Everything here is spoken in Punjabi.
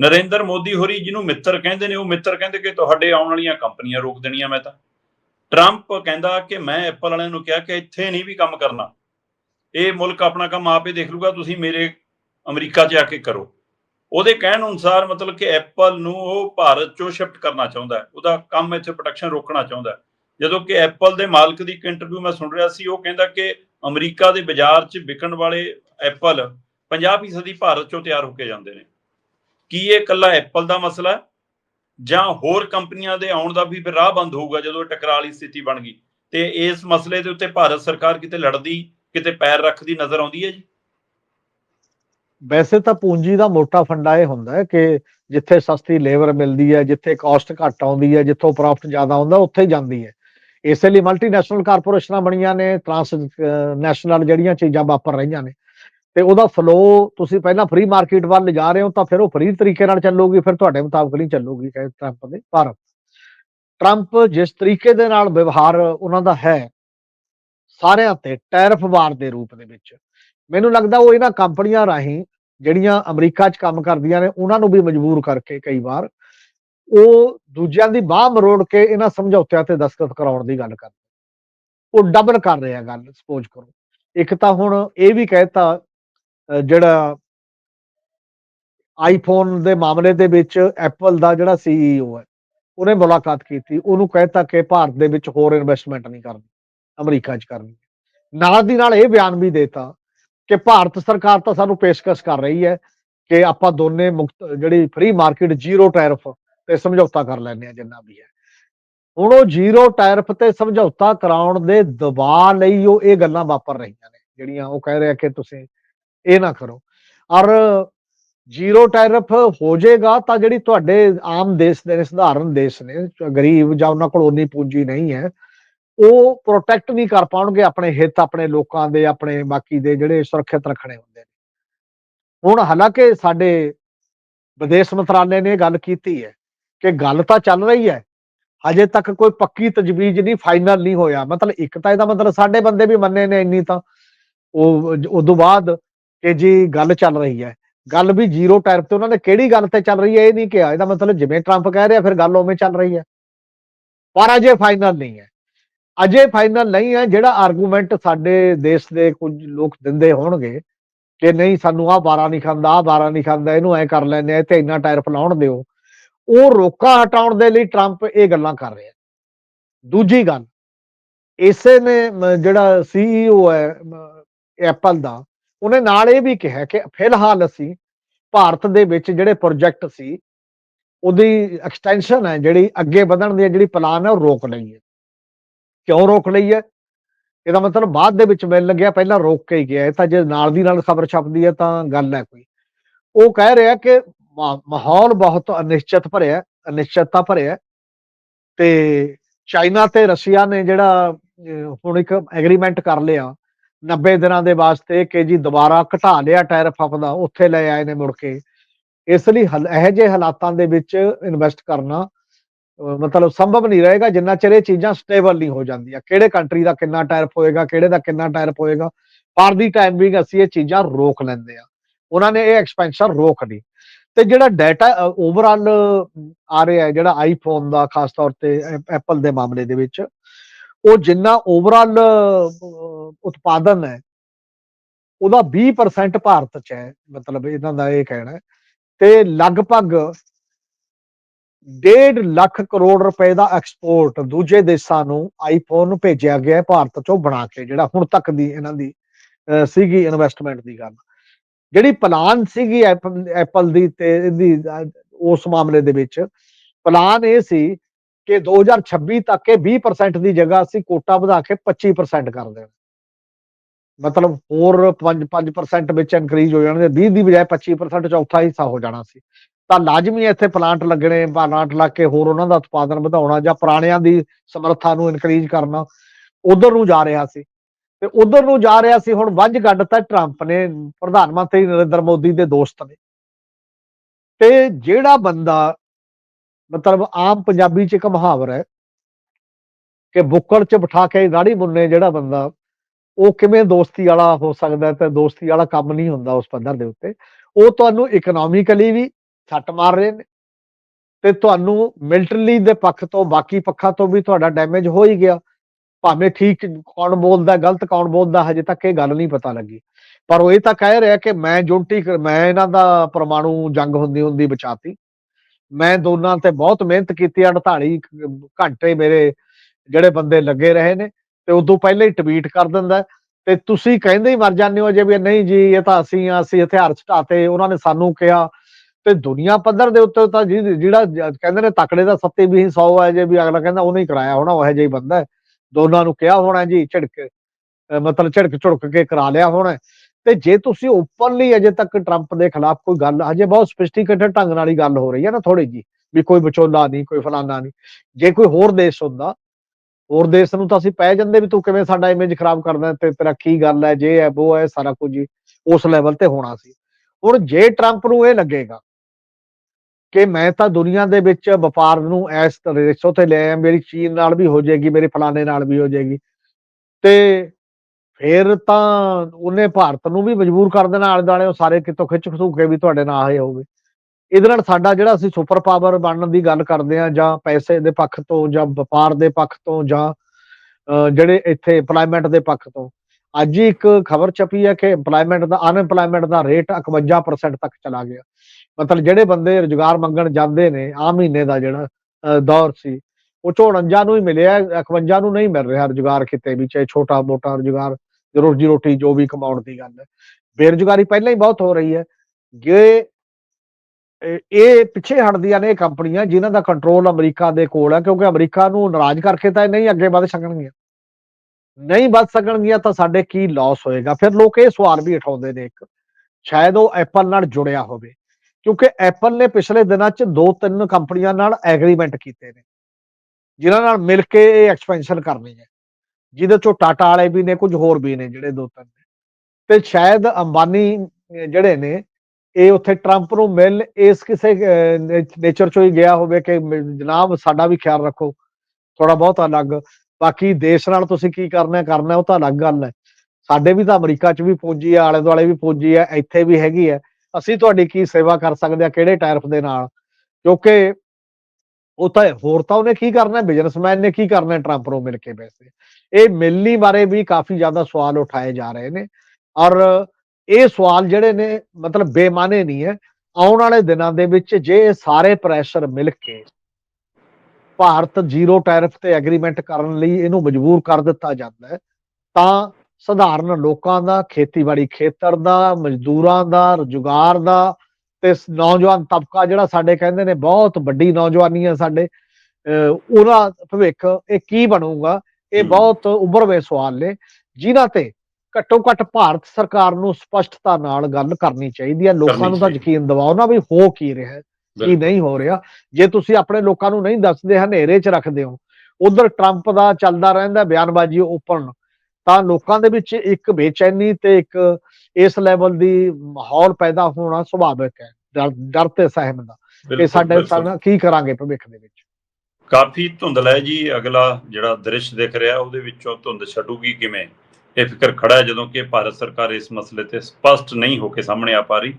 ਨਰਿੰਦਰ ਮੋਦੀ ਹੋਰੀ ਜਿਹਨੂੰ ਮਿੱਤਰ ਕਹਿੰਦੇ ਨੇ, ਉਹ ਮਿੱਤਰ ਕਹਿੰਦੇ ਕਿ ਤੁਹਾਡੇ ਆਉਣ ਵਾਲੀਆਂ ਕੰਪਨੀਆਂ ਰੋਕ ਦੇਣੀਆਂ ਮੈਂ ਤਾਂ। ਟਰੰਪ ਕਹਿੰਦਾ ਕਿ ਮੈਂ ਐਪਲ ਵਾਲਿਆਂ ਨੂੰ ਕਿਹਾ ਕਿ ਇੱਥੇ ਨਹੀਂ ਵੀ ਕੰਮ ਕਰਨਾ। ਇਹ ਮੁਲਕ ਆਪਣਾ ਕੰਮ ਆਪੇ ਦੇਖ ਲੂਗਾ, ਤੁਸੀਂ ਮੇਰੇ ਅਮਰੀਕਾ 'ਚ ਆ ਕੇ ਕਰੋ। ਉਹਦੇ ਕਹਿਣ ਅਨੁਸਾਰ ਮਤਲਬ ਕਿ ਐਪਲ ਨੂੰ ਉਹ ਭਾਰਤ 'ਚੋਂ ਸ਼ਿਫਟ ਕਰਨਾ ਚਾਹੁੰਦਾ ਹੈ। ਉਹਦਾ ਕੰਮ ਇੱਥੇ ਪ੍ਰੋਡਕਸ਼ਨ ਰੋਕਣਾ ਚਾਹੁੰਦਾ ਹੈ। ਜਦੋਂ ਕਿ ਐਪਲ ਦੇ ਮਾਲਕ ਦੀ ਇੱਕ ਇੰਟਰਵਿਊ ਮੈਂ ਸੁਣ ਰਿਹਾ ਸੀ, ਉਹ ਕਹਿੰਦਾ ਕਿ ਅਮਰੀਕਾ ਦੇ ਬਾਜ਼ਾਰ 'ਚ ਵਿਕਣ ਵਾਲੇ ਐਪਲ 50% ਭਾਰਤ 'ਚੋਂ ਤਿਆਰ ਹੋ ਕੇ ਜਾਂਦੇ ਨੇ। ਕੀ ਇਹ ਇਕੱਲਾ ਐਪਲ ਦਾ ਮਸਲਾ ਜਾਂ ਹੋਰ ਕੰਪਨੀਆਂ ਦੇ ਆਉਣ ਦਾ ਵੀ ਫਿਰ ਰਾਹ ਬੰਦ ਹੋਊਗਾ ਜਦੋਂ ਟਕਰਾਅ ਵਾਲੀ ਸਥਿਤੀ ਬਣ ਗਈ? ਤੇ ਇਸ ਮਸਲੇ ਦੇ ਉੱਤੇ ਭਾਰਤ ਸਰਕਾਰ ਕਿਤੇ ਲੜਦੀ, ਕਿਤੇ ਪੈਰ ਰੱਖਦੀ ਨਜ਼ਰ ਆਉਂਦੀ ਹੈ ਜੀ? ਵੈਸੇ ਤਾਂ ਪੂੰਜੀ ਦਾ ਮੋਟਾ ਫੰਡਾ ਇਹ ਹੁੰਦਾ ਹੈ ਕਿ ਜਿੱਥੇ ਸਸਤੀ ਲੇਬਰ ਮਿਲਦੀ ਹੈ, ਜਿੱਥੇ ਕਾਸਟ ਘੱਟ ਆਉਂਦੀ ਹੈ, ਜਿੱਥੋਂ ਪ੍ਰੋਫਿਟ ਜ਼ਿਆਦਾ ਹੁੰਦਾ, ਉੱਥੇ ਹੀ ਜਾਂਦੀ ਹੈ। ਇਸੇ ਲਈ ਮਲਟੀਨੈਸ਼ਨਲ ਕਾਰਪੋਰੇਸ਼ਨਾਂ ਬਣੀਆਂ ਨੇ ਟਰਾਂਸ ਨੈਸ਼ਨਲ ਜਿਹੜੀਆਂ ਚੀਜ਼ਾਂ ਵਾਪਰ ਰਹੀਆਂ ਨੇ। ਤੇ ਉਹਦਾ ਫਲੋ ਤੁਸੀਂ ਪਹਿਲਾਂ ਫ੍ਰੀ ਮਾਰਕੀਟ ਵੱਲ ਲਿਜਾ ਰਹੇ ਹੋ ਤਾਂ ਫਿਰ ਉਹ ਫ੍ਰੀ ਤਰੀਕੇ ਨਾਲ ਚੱਲੂਗੀ, ਫਿਰ ਤੁਹਾਡੇ ਮੁਤਾਬਕ ਨਹੀਂ ਚੱਲੂਗੀ ਕਹੇ ਟਰੰਪ ਦੇ। ਪਰ ਟਰੰਪ ਜਿਸ ਤਰੀਕੇ ਦੇ ਨਾਲ ਵਿਵਹਾਰ ਉਹਨਾਂ ਦਾ ਹੈ, ਸਾਰਿਆਂ ਤੇ ਟੈਰਫ ਵਾਰ ਦੇ ਰੂਪ ਦੇ ਵਿੱਚ। ਮੈਨੂੰ ਲੱਗਦਾ ਉਹ ਇਹਨਾਂ ਕੰਪਨੀਆਂ ਰਾਹੀਂ ਜਿਹੜੀਆਂ ਅਮਰੀਕਾ 'ਚ ਕੰਮ ਕਰਦੀਆਂ ਨੇ, ਉਹਨਾਂ ਨੂੰ ਵੀ ਮਜਬੂਰ ਕਰਕੇ ਕਈ ਵਾਰ ਉਹ ਦੂਜਿਆਂ ਦੀ ਬਾਹ ਮਰੋੜ ਕੇ ਇਹਨਾਂ ਸਮਝੌਤਿਆਂ ਤੇ ਦਸਤਖਤ ਕਰਾਉਣ ਦੀ ਗੱਲ ਕਰਦੇ। ਉਹ ਡਬਲ ਕਰ ਰਿਹਾ ਗੱਲ, ਸਪੋਜ਼ ਕਰੋ। ਇੱਕ ਤਾਂ ਹੁਣ ਇਹ ਵੀ ਕਹਿਤਾ ਅਹ ਜਿਹੜਾ ਆਈਫੋਨ ਦੇ ਮਾਮਲੇ ਦੇ ਵਿੱਚ ਐਪਲ ਦਾ ਜਿਹੜਾ ਸੀਈਓ ਹੈ, ਉਹਨੇ ਮੁਲਾਕਾਤ ਕੀਤੀ। ਉਹਨੂੰ ਕਹਿਤਾ ਕਿ ਭਾਰਤ ਦੇ ਵਿੱਚ ਹੋਰ ਇਨਵੈਸਟਮੈਂਟ ਨਹੀਂ ਕਰਨੀ, ਅਮਰੀਕਾ 'ਚ ਕਰਨੀ। ਨਾਲ ਦੀ ਨਾਲ ਇਹ ਬਿਆਨ ਵੀ ਦੇਤਾ ਕਿ ਭਾਰਤ ਸਰਕਾਰ ਤਾਂ ਸਾਨੂੰ ਪੇਸ਼ਕਸ਼ ਕਰ ਰਹੀ ਹੈ ਕਿ ਆਪਾਂ ਦੋਨੇ ਮੁਕਤ, ਜਿਹੜੀ ਫ੍ਰੀ ਮਾਰਕੀਟ ਜ਼ੀਰੋ ਟੈਰਿਫ ਤੇ ਸਮਝੌਤਾ ਕਰ ਲੈਂਦੇ ਆ ਜਿੰਨਾ ਵੀ ਹੈ। ਹੁਣ ਉਹ ਜ਼ੀਰੋ ਟੈਰਿਫ ਤੇ ਸਮਝੌਤਾ ਕਰਾਉਣ ਦੇ ਦਬਾਅ ਲਈ ਉਹ ਇਹ ਗੱਲਾਂ ਵਾਪਰ ਰਹੀਆਂ ਨੇ, ਜਿਹੜੀਆਂ ਉਹ ਕਹਿ ਰਿਹਾ ਕਿ ਤੁਸੀਂ ਇਹ ਨਾ ਕਰੋ। ਔਰ ਜ਼ੀਰੋ ਟੈਰਿਫ ਹੋ ਜਾਏਗਾ ਤਾਂ ਜਿਹੜੀ ਤੁਹਾਡੇ ਆਮ ਦੇਸ਼ ਦੇ ਨੇ, ਸਧਾਰਨ ਦੇਸ਼ ਨੇ, ਗਰੀਬ ਜਾਂ ਉਹਨਾਂ ਕੋਲ ਉਨੀ ਪੂੰਜੀ ਨਹੀਂ ਹੈ, ਉਹ ਪ੍ਰੋਟੈਕਟ ਨਹੀਂ ਕਰ ਪਾਉਣਗੇ ਆਪਣੇ ਹਿੱਤ, ਆਪਣੇ ਲੋਕਾਂ ਦੇ, ਆਪਣੇ ਬਾਕੀ ਦੇ ਜਿਹੜੇ ਸੁਰੱਖਿਅਤ ਰੱਖਣੇ ਹੁੰਦੇ ਨੇ। ਹੁਣ ਹਾਲਾਂਕਿ ਸਾਡੇ ਵਿਦੇਸ਼ ਮੰਤਰਾਲੇ ਨੇ ਇਹ ਗੱਲ ਕੀਤੀ ਹੈ ਕਿ ਗੱਲ ਤਾਂ ਚੱਲ ਰਹੀ ਹੈ, ਹਜੇ ਤੱਕ ਕੋਈ ਪੱਕੀ ਤਜਵੀਜ਼ ਨਹੀਂ ਫਾਈਨਲ ਨਹੀਂ ਹੋਇਆ। ਮਤਲਬ ਇੱਕ ਤਾਂ ਇਹਦਾ ਮਤਲਬ ਸਾਡੇ ਬੰਦੇ ਵੀ ਮੰਨੇ ਨੇ ਇੰਨੀ ਤਾਂ। ਉਹ, ਉਦੋਂ ਬਾਅਦ ਕਿ ਜੀ ਗੱਲ ਚੱਲ ਰਹੀ ਹੈ। ਗੱਲ ਵੀ ਜ਼ੀਰੋ ਟੈਰਿਫ ਤੇ ਉਹਨਾਂ ਨੇ ਕਿਹੜੀ ਗੱਲ ਤੇ ਚੱਲ ਰਹੀ ਹੈ ਇਹ ਨਹੀਂ ਕਿਹਾ। ਇਹਦਾ ਮਤਲਬ ਜਿਵੇਂ ਟਰੰਪ ਕਹਿ ਰਿਹਾ ਫਿਰ ਗੱਲ ਉਵੇਂ ਚੱਲ ਰਹੀ ਹੈ। ਪਰ ਅਜੇ ਫਾਈਨਲ ਨਹੀਂ ਹੈ। ਅਜੇ ਫਾਈਨਲ ਨਹੀਂ ਹੈ ਜਿਹੜਾ ਆਰਗੂਮੈਂਟ ਸਾਡੇ ਦੇਸ਼ ਦੇ ਕੁਝ ਲੋਕ ਦਿੰਦੇ ਹੋਣਗੇ ਕਿ ਨਹੀਂ ਸਾਨੂੰ ਆਹ ਬਾਰਾ ਨਹੀਂ ਖਾਂਦਾ ਆਹ ਬਾਰਾ ਨਹੀਂ ਖਾਂਦਾ ਇਹਨੂੰ ਐ ਕਰ ਲੈਂਦੇ ਆ ਤੇ ਇੰਨਾ ਟਾਇਰ ਫਲਾਉਣ ਦਿਓ। ਉਹ ਰੋਕਾ ਹਟਾਉਣ ਦੇ ਲਈ ਟਰੰਪ ਇਹ ਗੱਲਾਂ ਕਰ ਰਿਹਾ। ਦੂਜੀ ਗੱਲ ਇਸੇ ਨੇ ਮ, ਜਿਹੜਾ ਸੀਈਓ ਹੈ ਐਪਲ ਦਾ ਉਹਨੇ ਨਾਲ ਇਹ ਵੀ ਕਿਹਾ ਕਿ ਫਿਲਹਾਲ ਅਸੀਂ ਭਾਰਤ ਦੇ ਵਿੱਚ ਜਿਹੜੇ ਪ੍ਰੋਜੈਕਟ ਸੀ, ਉਹਦੀ ਐਕਸਟੈਂਸ਼ਨ ਹੈ, ਜਿਹੜੀ ਅੱਗੇ ਵਧਣ ਦੀ ਜਿਹੜੀ ਪਲਾਨ ਹੈ, ਉਹ ਰੋਕ ਲਈ ਹੈ। ਕਿਉਂ ਰੋਕ ਲਈ ਹੈ? ਇਹਦਾ ਮਤਲਬ ਬਾਅਦ ਦੇ ਵਿੱਚ ਮਿਲਣ ਲੱਗਿਆ ਪਹਿਲਾਂ ਰੋਕ ਕੇ ਹੀ ਗਿਆ ਇਹ ਤਾਂ ਜੇ ਨਾਲ ਦੀ ਨਾਲ ਖਬਰ ਛਪਦੀ ਹੈ ਤਾਂ ਗੱਲ ਹੈ ਕੋਈ। ਉਹ ਕਹਿ ਰਿਹਾ ਕਿ ਮਾ- ਮਾਹੌਲ ਬਹੁਤ ਅਨਿਸ਼ਚਿਤ ਭਰਿਆ, ਅਨਿਸ਼ਚਿਤਤਾ ਭਰਿਆ ਤੇ ਚਾਈਨਾ ਤੇ ਰਸ਼ੀਆ ਨੇ ਜਿਹੜਾ ਹੁਣ ਇੱਕ ਐਗਰੀਮੈਂਟ ਕਰ ਲਿਆ 90 ਦਿਨਾਂ ਦੇ ਵਾਸਤੇ ਕਿ ਜੀ ਦੁਬਾਰਾ ਘਟਾ ਲਿਆ ਟੈਰਿਫ ਆਪਦਾ, ਉੱਥੇ ਲੈ ਆਏ ਨੇ ਮੁੜ ਕੇ। ਇਸ ਲਈ ਹਲ- ਇਹੋ ਜਿਹੇ ਹਾਲਾਤਾਂ ਦੇ ਵਿੱਚ ਇਨਵੈਸਟ ਕਰਨਾ ਮਤਲਬ ਸੰਭਵ ਨਹੀਂ ਰਹੇਗਾ, ਜਿੰਨਾ ਚਿਰ ਇਹ ਚੀਜ਼ਾਂ ਸਟੇਬਲ ਨਹੀਂ ਹੋ ਜਾਂਦੀਆਂ। ਕਿਹੜੇ ਕੰਟਰੀ ਦਾ ਕਿੰਨਾ ਟੈਰਿਫ ਹੋਏਗਾ, ਕਿਹੜੇ ਦਾ ਕਿੰਨਾ ਟੈਰਿਫ ਹੋਏਗਾ ਫਾਰ ਦੀ ਟਾਈਮ ਵੀ ਅਸੀਂ ਇਹ ਚੀਜ਼ਾਂ ਰੋਕ ਲੈਂਦੇ ਆ ਉਹਨਾਂ ਨੇ ਇਹ ਐਕਸਪੈਂਸ਼ਨ ਰੋਕ ਲਈ। ਤੇ ਜਿਹੜਾ ਡਾਟਾ ਓਵਰਆਲ ਆ ਰਿਹਾ ਹੈ, ਜਿਹੜਾ ਆਈਫੋਨ ਦਾ ਖਾਸ ਤੌਰ ਤੇ ਐਪਲ ਦੇ ਮਾਮਲੇ ਦੇ ਵਿੱਚ ਉਹ ਜਿੰਨਾ ਓਵਰਆਲ ਉਤਪਾਦਨ ਹੈ, ਉਹਦਾ 20% ਭਾਰਤ ਚ ਹੈ, ਮਤਲਬ ਇਹਨਾਂ ਦਾ ਇਹ ਕਹਿਣਾ ਤੇ ਲਗਭਗ 1.5 ਲੱਖ ਕਰੋੜ ਰੁਪਏ ਦਾ ਐਕਸਪੋਰਟ ਦੂਜੇ ਦੇਸ਼ਾਂ ਨੂੰ ਆਈਫੋਨ ਭੇਜਿਆ ਗਿਆ ਹੈ, ਭਾਰਤ ਚੋਂ ਬਣਾ ਕੇ, ਜਿਹੜਾ ਹੁਣ ਤੱਕ ਦੀ ਇਹਨਾਂ ਦੀ ਸੀਗੀ ਇਨਵੈਸਟਮੈਂਟ ਦੀ ਗੱਲ। ਜਿਹੜੀ ਪਲਾਨ ਸੀਗੀ ਐਪਲ ਦੀ ਤੇ ਇਹਦੀ, ਉਸ ਮਾਮਲੇ ਦੇ ਵਿੱਚ ਪਲਾਨ ਇਹ ਸੀ ਕਿ 2026 ਤੱਕ ਇਹ 20% ਦੀ ਜਗ੍ਹਾ ਅਸੀਂ ਕੋਟਾ ਵਧਾ ਕੇ 25% ਕਰ ਦੇਣਾ। ਮਤਲਬ ਹੋਰ 5 5% ਵਿੱਚ ਇਨਕਰੀਜ਼ ਹੋ ਜਾਣਗੇ 20 ਦੀ ਬਜਾਏ 25% ਚੌਥਾ ਹਿੱਸਾ ਹੋ ਜਾਣਾ ਸੀ। ਤਾਂ ਲਾਜ਼ਮੀ ਇੱਥੇ ਪਲਾਂਟ ਲੱਗਣੇ ਪਲਾਂਟ ਲਾ ਕੇ ਹੋਰ ਉਹਨਾਂ ਦਾ ਉਤਪਾਦਨ ਵਧਾਉਣਾ ਜਾਂ ਪੁਰਾਣਿਆਂ ਦੀ ਸਮਰੱਥਾ ਨੂੰ ਇਨਕਰੀਜ਼ ਕਰਨਾ, ਉਧਰ ਨੂੰ ਜਾ ਰਿਹਾ ਸੀ। ਤੇ ਉਧਰ ਨੂੰ ਜਾ ਰਿਹਾ ਸੀ, ਹੁਣ ਵੱਜ ਗੱਡ ਤਾਂ ਟਰੰਪ ਨੇ, ਪ੍ਰਧਾਨ ਮੰਤਰੀ ਨਰਿੰਦਰ ਮੋਦੀ ਦੇ ਦੋਸਤ ਨੇ। ਤੇ ਜਿਹੜਾ ਬੰਦਾ ਮਤਲਬ ਆਮ ਪੰਜਾਬੀ ਚ ਇੱਕ ਮੁਹਾਵਰ ਹੈ ਕਿ ਬੁੱਕੜ ਚ ਬਿਠਾ ਕੇ ਦਾੜੀ ਮੁੰਨੇ ਜਿਹੜਾ ਬੰਦਾ, ਉਹ ਕਿਵੇਂ ਦੋਸਤੀ ਵਾਲਾ ਹੋ ਸਕਦਾ ਤੇ ਦੋਸਤੀ ਵਾਲਾ ਕੰਮ ਨਹੀਂ ਹੁੰਦਾ ਉਸ ਪੱਧਰ ਦੇ ਉੱਤੇ, ਉਹ ਤੁਹਾਨੂੰ ਇਕਨੋਮਿਕਲੀ ਵੀ ਸੱਟ ਮਾਰ ਰਹੇ ਨੇ ਤੇ ਤੁਹਾਨੂੰ ਮਿਲਟਰੀ ਦੇ ਪੱਖ ਤੋਂ, ਬਾਕੀ ਪੱਖਾਂ ਤੋਂ ਵੀ ਤੁਹਾਡਾ ਡੈਮੇਜ ਹੋ ਹੀ ਗਿਆ। ਭਾਵੇਂ ਠੀਕ ਕੌਣ ਬੋਲਦਾ, ਗਲਤ ਕੌਣ ਬੋਲਦਾ, ਹਜੇ ਤੱਕ ਇਹ ਗੱਲ ਨਹੀਂ ਪਤਾ ਲੱਗੀ। ਪਰ ਉਹ ਇਹ ਤਾਂ ਕਹਿ ਰਿਹਾ ਕਿ ਮੈਂ ਜੁੰਟੀ, ਮੈਂ ਇਹਨਾਂ ਦਾ ਪਰਮਾਣੂ ਜੰਗ ਹੁੰਦੀ ਹੁੰਦੀ ਬਚਾਤੀ। ਮੈਂ ਦੋਨਾਂ ਤੇ ਬਹੁਤ ਮਿਹਨਤ ਕੀਤੀ 48 ਘੰਟੇ ਮੇਰੇ ਜਿਹੜੇ ਬੰਦੇ ਲੱਗੇ ਰਹੇ ਨੇ, ਤੇ ਉਦੋਂ ਪਹਿਲਾਂ ਹੀ ਟਵੀਟ ਕਰ ਦਿੰਦਾ ਤੇ ਤੁਸੀਂ ਕਹਿੰਦੇ ਹੀ ਮਰ ਜਾਂਦੇ ਹੋ ਜੇ ਵੀ ਨਹੀਂ ਜੀ, ਇਹ ਤਾਂ ਅਸੀਂ ਆ ਅਸੀਂ ਹਥਿਆਰ ਛਟਾਤੇ ਉਹਨਾਂ ਨੇ ਸਾਨੂੰ ਕਿਹਾ। ਤੇ ਦੁਨੀਆ ਪੱਧਰ ਦੇ ਉੱਤੇ ਤਾਂ ਜਿਹਦੀ- ਜਿਹੜਾ ਕਹਿੰਦੇ ਨੇ ਤਕੜੇ ਦਾ ਸੱਤੇ ਵੀ 100 ਹੈ, ਜੇ ਵੀ ਅਗਲਾ ਕਹਿੰਦਾ ਉਹਨੇ ਹੀ ਕਰਾਇਆ ਹੋਣਾ, ਉਹ ਜਿਹਾ ਬੰਦਾ ਦੋਨਾਂ ਨੂੰ ਕਿਹਾ ਹੋਣਾ ਜੀ, ਝਿੜਕ, ਮਤਲਬ ਝਿੜਕ ਝੁੜਕ ਕੇ ਕਰਾ ਲਿਆ ਹੋਣਾ ਤੇ ਜੇ ਤੁਸੀਂ ਓਪਨਲੀ ਅਜੇ ਤੱਕ ਟਰੰਪ ਦੇ ਖਿਲਾਫ ਕੋਈ ਗੱਲ ਹਜੇ ਬਹੁਤ ਸਪਿਸਟੀਕੇਟਡ ਢੰਗ ਨਾਲ ਹੀ ਗੱਲ ਹੋ ਰਹੀ ਹੈ ਨਾ ਥੋੜੀ ਜੀ ਵੀ ਕੋਈ ਵਿਚੋਲਾ ਨਹੀਂ, ਕੋਈ ਫਲਾਨਾ ਨਹੀਂ। ਜੇ ਕੋਈ ਹੋਰ ਦੇਸ਼ ਹੁੰਦਾ, ਹੋਰ ਦੇਸ਼ ਨੂੰ ਤਾਂ ਅਸੀਂ ਪੈ ਜਾਂਦੇ ਵੀ ਤੂੰ ਕਿਵੇਂ ਸਾਡਾ ਇਮੇਜ ਖਰਾਬ ਕਰਦਾ, ਤੇ ਤੇਰਾ ਕੀ ਗੱਲ ਹੈ, ਜੇ ਹੈ ਉਹ ਹੈ, ਸਾਰਾ ਕੁਝ ਉਸ ਲੈਵਲ ਤੇ ਹੋਣਾ ਸੀ। ਹੁਣ ਜੇ ਟਰੰਪ ਨੂੰ ਇਹ ਲੱਗੇਗਾ ਕਿ ਮੈਂ ਤਾਂ ਦੁਨੀਆ ਦੇ ਵਿੱਚ ਵਪਾਰ ਨੂੰ ਇਸ ਰੇਸੋ ਤੇ ਲੈ ਆਇਆ, ਮੇਰੀ ਚੀਨ ਨਾਲ ਵੀ ਹੋ ਜਾਏਗੀ, ਮੇਰੇ ਫਲਾਣੇ ਨਾਲ ਵੀ ਹੋ ਜਾਏਗੀ, ਤੇ ਫਿਰ ਤਾਂ ਉਹਨੇ ਭਾਰਤ ਨੂੰ ਵੀ ਮਜਬੂਰ ਕਰ ਦੇਣਾ ਆਲੇ ਦੁਆਲੇ ਉਹ ਸਾਰੇ ਕਿਤੋਂ ਖਿੱਚ ਖਸੂਕੇ ਵੀ ਤੁਹਾਡੇ ਨਾਲ ਆਏ ਹੋਵੇ ਇਹਦੇ ਨਾਲ ਸਾਡਾ ਜਿਹੜਾ ਅਸੀਂ ਸੁਪਰ ਪਾਵਰ ਬਣਨ ਦੀ ਗੱਲ ਕਰਦੇ ਆ ਜਾਂ ਪੈਸੇ ਦੇ ਪੱਖ ਤੋਂ ਜਾਂ ਵਪਾਰ ਦੇ ਪੱਖ ਤੋਂ ਜਾਂ ਅਹ, ਜਿਹੜੇ ਇੱਥੇ EMPLOYMENT ਦੇ ਪੱਖ ਤੋਂ ਅੱਜ ਹੀ ਇੱਕ ਖਬਰ ਛਪੀ ਹੈ ਕਿ EMPLOYMENT ਦਾ ਅਨਐਮਪਲੋਇਮੈਂਟ ਦਾ ਰੇਟ 51% ਤੱਕ ਚਲਾ ਗਿਆ। ਮਤਲਬ ਜਿਹੜੇ ਬੰਦੇ ਰੁਜ਼ਗਾਰ ਮੰਗਣ ਜਾਂਦੇ ਨੇ ਆ ਮਹੀਨੇ ਦਾ ਜਿਹੜਾ ਦੌਰ ਸੀ ਉਹ 'ਚੋਂ 49 ਨੂੰ ਹੀ ਮਿਲਿਆ 51 ਨੂੰ ਨਹੀਂ ਮਿਲ ਰਿਹਾ ਰੁਜ਼ਗਾਰ ਕਿਤੇ ਵੀ ਚਾਹੇ ਛੋਟਾ ਮੋਟਾ ਰੁਜ਼ਗਾਰ ਰੋਜੀ ਰੋਟੀ ਜੋ ਵੀ ਕਮਾਉਣ ਦੀ ਗੱਲ ਹੈ। ਬੇਰੁਜ਼ਗਾਰੀ ਪਹਿਲਾਂ ਹੀ ਬਹੁਤ ਹੋ ਰਹੀ ਹੈ। ਜੇ ਇਹ ਪਿੱਛੇ ਹਟਦੀਆਂ ਨੇ ਇਹ ਕੰਪਨੀਆਂ ਜਿਨ੍ਹਾਂ ਦਾ ਕੰਟਰੋਲ ਅਮਰੀਕਾ ਦੇ ਕੋਲ ਹੈ, ਕਿਉਂਕਿ ਅਮਰੀਕਾ ਨੂੰ ਨਾਰਾਜ਼ ਕਰਕੇ ਤਾਂ ਇਹ ਨਹੀਂ ਅੱਗੇ ਵਧ ਸਕਣਗੀਆਂ। ਨਹੀਂ ਵੱਧ ਸਕਣਗੀਆਂ ਤਾਂ ਸਾਡੇ ਕੀ ਲਾਸ ਹੋਏਗਾ? ਫਿਰ ਲੋਕ ਇਹ ਸਵਾਲ ਵੀ ਉਠਾਉਂਦੇ ਨੇ ਇੱਕ, ਸ਼ਾਇਦ ਉਹ ਐਪਲ ਨਾਲ ਜੁੜਿਆ ਹੋਵੇ। ਕਿਉਂਕਿ ਐਪਲ ਨੇ ਪਿਛਲੇ ਦਿਨਾਂ 'ਚ ਦੋ ਤਿੰਨ ਕੰਪਨੀਆਂ ਨਾਲ ਐਗਰੀਮੈਂਟ ਕੀਤੇ ਨੇ, ਜਿਨ੍ਹਾਂ ਨਾਲ ਮਿਲ ਕੇ ਇਹ ਐਕਸਪੈਂਸ਼ਨ ਕਰਨੀ ਹੈ। ਜਿਹਦੇ ਚੋਂ ਟਾਟਾ ਵਾਲੇ ਵੀ ਨੇ, ਕੁਝ ਹੋਰ ਵੀ ਨੇ ਜਿਹੜੇ ਦੋ ਤਿੰਨ ਤੇ ਸ਼ਾਇਦ ਅੰਬਾਨੀ ਜਿਹੜੇ ਨੇ, ਇਹ ਉੱਥੇ ਟਰੰਪ ਨੂੰ ਮਿਲ, ਇਸ ਕਿਸੇ ਨੇਚਰ ਚੋਂ ਹੀ ਗਿਆ ਹੋਵੇ ਕਿ ਜਨਾਬ ਸਾਡਾ ਵੀ ਖਿਆਲ ਰੱਖੋ। ਥੋੜਾ ਬਹੁਤ ਅਲੱਗ। ਬਾਕੀ ਦੇਸ਼ ਨਾਲ ਤੁਸੀਂ ਕੀ ਕਰਨਾ ਕਰਨਾ ਉਹ ਤਾਂ ਅਲੱਗ ਗੱਲ ਹੈ। ਸਾਡੇ ਵੀ ਤਾਂ ਅਮਰੀਕਾ 'ਚ ਵੀ ਪੂੰਜੀ ਹੈ, ਆਲੇ ਦੁਆਲੇ ਵੀ ਪੂੰਜੀ ਹੈ, ਇੱਥੇ ਵੀ ਹੈਗੀ ਹੈ। ਅਸੀਂ ਤੁਹਾਡੀ ਕੀ ਸੇਵਾ ਕਰ ਸਕਦੇ ਆ ਕਿਹੜੇ ਟੈਰਫ ਦੇ ਨਾਲ? ਕਿਉਂਕਿ ਉਹ ਤਾਂ, ਹੋਰ ਤਾਂ ਉਹਨੇ ਕੀ ਕਰਨਾ ਬਿਜ਼ਨਸਮੈਨ ਨੇ ਕੀ ਕਰਨਾ ਟਰੰਪ ਨੂੰ ਮਿਲ ਕੇ ਵੈਸੇ ਇਹ ਮਿਲਣੀ ਬਾਰੇ ਵੀ ਕਾਫੀ ਜ਼ਿਆਦਾ ਸਵਾਲ ਉਠਾਏ ਜਾ ਰਹੇ ਨੇ ਔਰ ਇਹ ਸਵਾਲ ਜਿਹੜੇ ਨੇ ਮਤਲਬ ਬੇਮਾਨੇ ਨਹੀਂ ਹੈ। ਆਉਣ ਵਾਲੇ ਦਿਨਾਂ ਦੇ ਵਿੱਚ ਜੇ ਸਾਰੇ ਪ੍ਰੈਸ਼ਰ ਮਿਲ ਕੇ ਭਾਰਤ ਜ਼ੀਰੋ ਟੈਰਿਫ ਤੇ ਐਗਰੀਮੈਂਟ ਕਰਨ ਲਈ ਇਹਨੂੰ ਮਜਬੂਰ ਕਰ ਦਿੱਤਾ ਜਾਂਦਾ ਹੈ, ਤਾਂ ਸਧਾਰਨ ਲੋਕਾਂ ਦਾ, ਖੇਤੀਬਾੜੀ ਖੇਤਰ ਦਾ, ਮਜ਼ਦੂਰਾਂ ਦਾ, ਰੁਜ਼ਗਾਰ ਦਾ ਤੇ ਨੌਜਵਾਨ ਤਬਕਾ ਜਿਹੜਾ ਸਾਡੇ ਕਹਿੰਦੇ ਨੇ ਬਹੁਤ ਵੱਡੀ ਨੌਜਵਾਨੀ ਹੈ ਸਾਡੇ, ਅਹ ਉਹਦਾ ਭਵਿੱਖ ਇਹ ਕੀ ਬਣੂਗਾ? ਇਹ। ਬਹੁਤ ਉੱਭਰਵੇਂ ਸਵਾਲ ਨੇ ਜਿਨ੍ਹਾਂ ਤੇ ਘੱਟੋ ਘੱਟ ਭਾਰਤ ਸਰਕਾਰ ਨੂੰ ਸਪਸ਼ਟਤਾ ਨਾਲ ਗੱਲ ਕਰਨੀ ਚਾਹੀਦੀ ਹੈ ਲੋਕਾਂ ਨੂੰ ਤਾਂ। ਯਕੀਨ ਦਿਵਾਓ ਨਾ ਵੀ ਹੋ ਕੀ ਰਿਹਾ ਕੀ। ਨਹੀਂ ਹੋ ਰਿਹਾ ਜੇ ਤੁਸੀਂ ਆਪਣੇ ਲੋਕਾਂ ਨੂੰ ਨਹੀਂ ਦੱਸਦੇ ਹਨੇਰੇ 'ਚ ਰੱਖਦੇ ਹੋ ਉਧਰ ਟਰੰਪ ਦਾ ਚੱਲਦਾ ਰਹਿੰਦਾ ਬਿਆਨਬਾਜ਼ੀ ਓਪਨ ਤਾਂ ਲੋਕਾਂ ਦੇ ਵਿੱਚ ਇੱਕ ਬੇਚੈਨੀ ਤੇ ਇੱਕ ਇਸ ਲੈਵਲ ਦੀ ਮਾਹੌਲ ਪੈਦਾ ਹੋਣਾ ਸੁਭਾਵਿਕ ਹੈ ਡਰ ਡਰ ਤੇ ਸਹਿਮ ਦਾ ਕਿ ਬਿਲਕੁਲ, ਸਾਡੇ। ਸਾਹਮਣੇ ਕੀ ਕਰਾਂਗੇ ਭਵਿੱਖ ਦੇ ਵਿੱਚ ਕਾਫੀ ਧੁੰਦਲਾ ਹੈ ਜੀ, ਅਗਲਾ ਜਿਹੜਾ ਦ੍ਰਿਸ਼ ਦਿਖ ਰਿਹਾ, ਉਹਦੇ ਵਿੱਚੋਂ ਧੁੰਦ ਛੱਡੂਗੀ ਕਿਵੇਂ? ਇਹ ਫਿਕਰ ਖੜਾ ਹੈ ਜਦੋਂ ਕਿ ਭਾਰਤ ਸਰਕਾਰ ਇਸ ਮਸਲੇ ਤੇ ਸਪਸ਼ਟ ਨਹੀਂ ਹੋ ਕੇ ਸਾਹਮਣੇ ਆ ਪਾ ਰਹੀ।